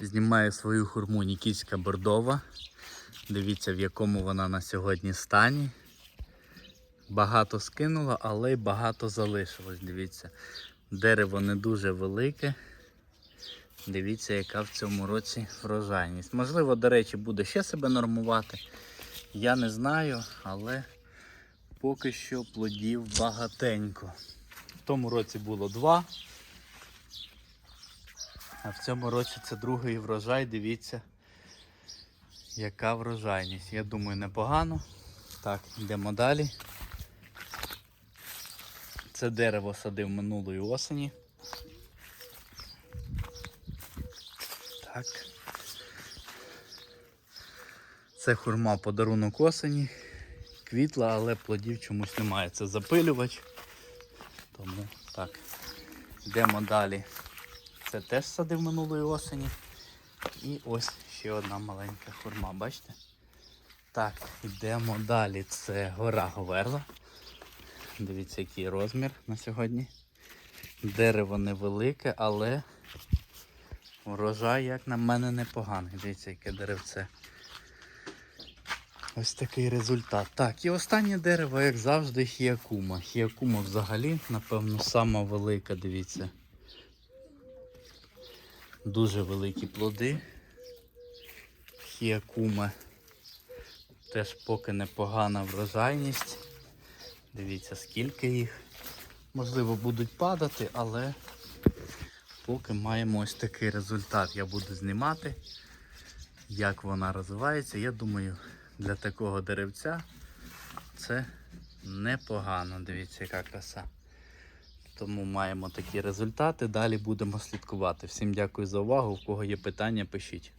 Знімаю свою хурму Нікітська бордова. Дивіться, в якому вона на сьогодні стані. Багато скинула, але й багато залишилось. Дивіться, дерево не дуже велике. Дивіться, яка в цьому році врожайність. Можливо, до речі, буде ще себе нормувати. Я не знаю, але поки що плодів багатенько. В тому році було два. А в цьому році це другий врожай. Дивіться, яка врожайність. Я думаю, непогано. Так, йдемо далі. Це дерево садив минулої осені. Так. Це хурма подарунок осені. Квітла, але плодів чомусь немає. Це запилювач. Тому так. Йдемо далі. Це теж садив минулої осені. І ось ще одна маленька хурма, бачите? Так, йдемо далі. Це гора Говерла. Дивіться, який розмір на сьогодні. Дерево невелике, але врожай, як на мене, непоганий. Дивіться, яке деревце. Ось такий результат. Так, і останнє дерево, як завжди, хіакума. Хіакума взагалі, напевно, сама велика, дивіться. Дуже великі плоди. Хіакума. Теж поки непогана врожайність. Дивіться, скільки їх. Можливо, будуть падати, але поки маємо ось такий результат. Я буду знімати, як вона розвивається. Я думаю, для такого деревця це непогано. Дивіться, яка краса. Тому маємо такі результати. Далі будемо слідкувати. Всім дякую за увагу. У кого є питання, пишіть.